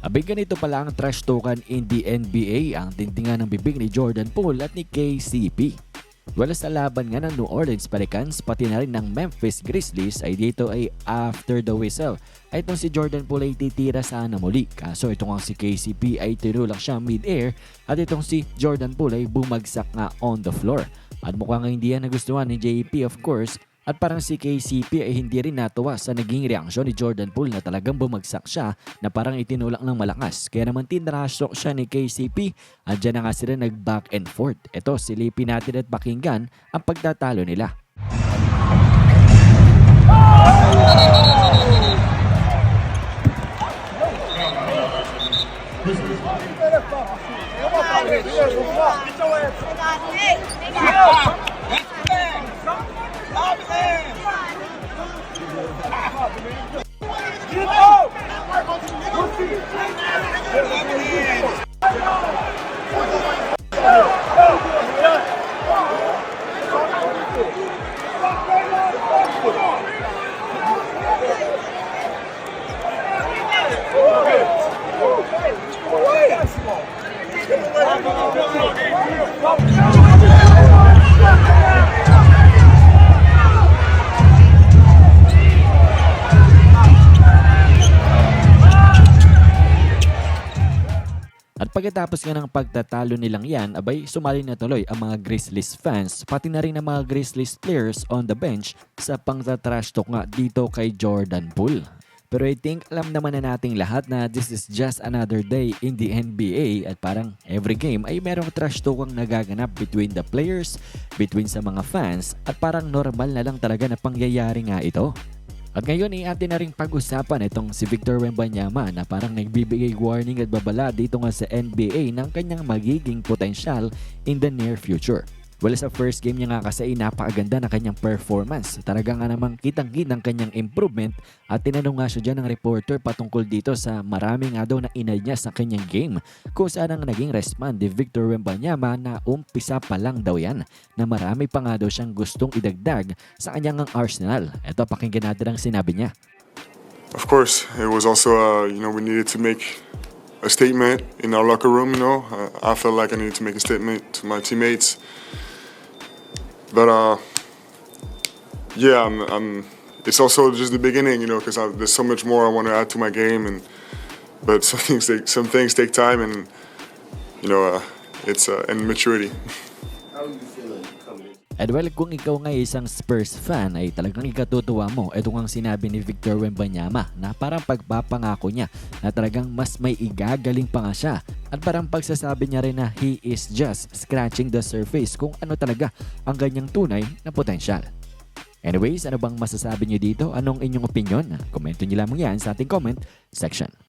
Abay ganito pala ang trash token in the NBA ang tintingan ng bibig ni Jordan Poole at ni KCP. Wala sa laban nga ng New Orleans Pelicans pati na rin ng Memphis Grizzlies ay dito ay after the whistle. Ay itong si Jordan Poole ay titira sana muli. Kaso itong ang si KCP ay tinulak siya mid-air at itong si Jordan Poole ay bumagsak nga on the floor. At mukhang hindi yan nagustuhan ni JP of course at parang si KCP ay hindi rin natuwa sa naging reaksyon ni Jordan Poole na talagang bumagsak siya na parang itinulak ng malakas. Kaya naman tinrasok siya ni KCP at dyan na nga sila nag back and forth. Ito silipin natin at pakinggan ang pagtatalo nila. Vamos, At pagkatapos nga ng pagtatalo nilang yan, abay sumali na tuloy ang mga Grizzlies fans, pati na rin ang mga Grizzlies players on the bench sa pangtatrash talk nga dito kay Jordan Poole. Pero I think alam naman na nating lahat na this is just another day in the NBA at parang every game ay merong trash talk ang nagaganap between the players, between sa mga fans at parang normal na lang talaga na pangyayari nga ito. At ngayon ay atin na rin pag-usapan itong si Victor Wembanyama na parang nagbibigay warning at babala dito nga sa NBA ng kanyang magiging potensyal in the near future. Well, sa first game niya nga kasi ay napakaganda na kanyang performance. Talaga nga namang kitang-kitang kanyang improvement at tinanong nga siya dyan ng reporter patungkol dito sa marami nga daw na inad niya sa kanyang game. Kung saan ang naging respond ni Victor Wembanyama na umpisa pa lang daw yan na marami pa nga daw siyang gustong idagdag sa kanyang arsenal. Ito pakinggan natin ang sinabi niya. Of course, it was also, uh, you know, we needed to make a statement in our locker room, you know. Uh, I felt like I needed to make a statement to my teammates. But, uh, yeah, I'm, I'm, it's also just the beginning, you know, because there's so much more I want to add to my game. and But some things take, some things take time and, you know, uh, it's uh, and maturity. How you feeling coming in? Well, kung ikaw nga isang Spurs fan ay talagang ikatutuwa mo, ito ang sinabi ni Victor Wembanyama na parang pagpapangako niya na talagang mas may igagaling pa nga siya. At parang pagsasabi niya rin na he is just scratching the surface kung ano talaga ang ganyang tunay na potensyal. Anyways, ano bang masasabi niyo dito? Anong inyong opinion? Komento niyo lamang yan sa ating comment section.